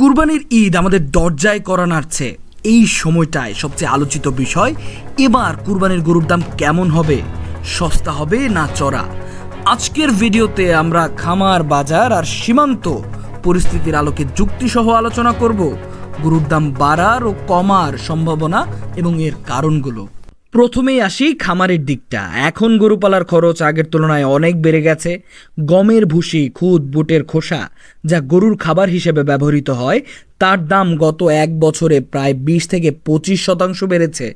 কুরবানির ঈদ আমাদের দরজায় করা নাড়ছে। এই সময়টায় সবচেয়ে আলোচিত বিষয়, এবার কুরবানির গরুর দাম কেমন হবে? সস্তা হবে না চড়া? আজকের ভিডিওতে আমরা খামার, বাজার আর সীমান্ত পরিস্থিতির আলোকে যুক্তিসহ আলোচনা করব। গরুর দাম বাড়ার ও কমার সম্ভাবনা এবং এর কারণগুলো। প্রথমেই আসি খামারের দিকটা। এখন গরু পালার খরচ আগের তুলনায় অনেক বেড়ে গেছে। গমের ভুসি, খুদ, বুটের খোসা যা গরুর খাবার হিসেবে ব্যবহৃত হয়, তার দাম গত এক বছরে প্রায় বিশ থেকে পঁচিশ শতাংশ বেড়েছে।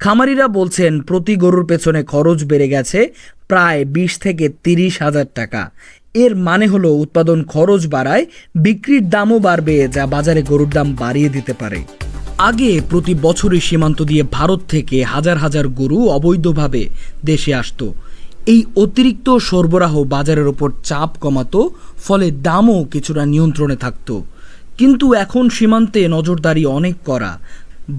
খামারিরা বলছেন, প্রতি গরুর পেছনে খরচ বেড়ে গেছে প্রায় বিশ থেকে তিরিশ হাজার টাকা। এর মানে হলো উৎপাদন খরচ বাড়ায়, বিক্রির দামও বাড়বে যা বাজারে গরুর দাম বাড়িয়ে দিতে পারে। আগে প্রতি বছরই সীমান্ত দিয়ে ভারত থেকে হাজার হাজার গরু অবৈধভাবে দেশে আসতো। এই অতিরিক্ত সরবরাহ বাজারের ওপর চাপ কমাতো, ফলে দামও কিছুটা নিয়ন্ত্রণে থাকতো। কিন্তু এখন সীমান্তে নজরদারি অনেক করা।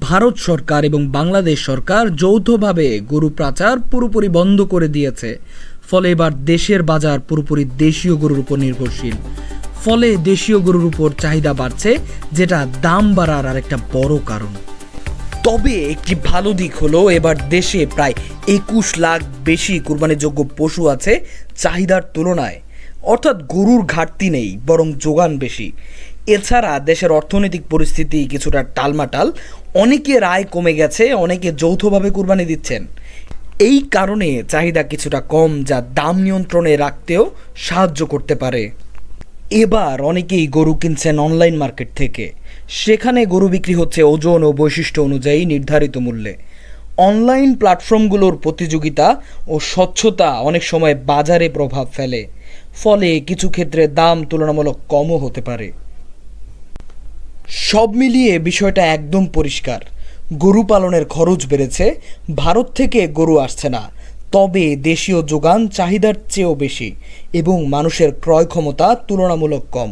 ভারত সরকার এবং বাংলাদেশ সরকার যৌথভাবে গরু পাচার পুরোপুরি বন্ধ করে দিয়েছে। ফলে এবার দেশের বাজার পুরোপুরি দেশীয় গরুর উপর নির্ভরশীল। ফলে দেশীয় গরুর উপর চাহিদা বাড়ছে, যেটা দাম বাড়ার আরেকটা বড় কারণ। তবে একটি ভালো দিক হলো, এবার দেশে প্রায় একুশ লাখ বেশি কুরবানিযোগ্য পশু আছে চাহিদার তুলনায়। অর্থাৎ গরুর ঘাটতি নেই, বরং যোগান বেশি। এছাড়া দেশের অর্থনৈতিক পরিস্থিতি কিছুটা টালমাটাল। অনেকের আয় কমে গেছে, অনেকে যৌথভাবে কুরবানি দিচ্ছেন। এই কারণে চাহিদা কিছুটা কম, যা দাম নিয়ন্ত্রণে রাখতেও সাহায্য করতে পারে। এবার অনেকেই গরু কিনছেন অনলাইন মার্কেট থেকে। সেখানে গরু বিক্রি হচ্ছে ওজন ও বৈশিষ্ট্য অনুযায়ী নির্ধারিত মূল্যে। অনলাইন প্ল্যাটফর্মগুলোর প্রতিযোগিতা ও স্বচ্ছতা অনেক সময় বাজারে প্রভাব ফেলে। ফলে কিছু ক্ষেত্রে দাম তুলনামূলক কমও হতে পারে। সব মিলিয়ে বিষয়টা একদম পরিষ্কার। গরু পালনের খরচ বেড়েছে, ভারত থেকে গরু আসছে না। তবে দেশীয় যোগান চাহিদার চেয়েও বেশি এবং মানুষের ক্রয় ক্ষমতা তুলনামূলক কম।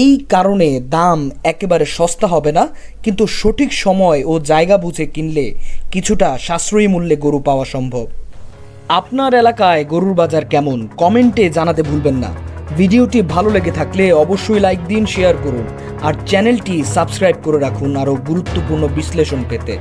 এই কারণে দাম একেবারে সস্তা হবে না, কিন্তু সঠিক সময় ও জায়গা বুঝে কিনলে কিছুটা সাশ্রয়ী মূল্যে গরু পাওয়া সম্ভব। আপনার এলাকায় গরুর বাজার কেমন? কমেন্টে জানাতে ভুলবেন না। ভিডিওটি ভালো লেগে থাকলে অবশ্যই লাইক দিন, শেয়ার করুন, আর চ্যানেলটি সাবস্ক্রাইব করে রাখুন আরও গুরুত্বপূর্ণ বিশ্লেষণ পেতে।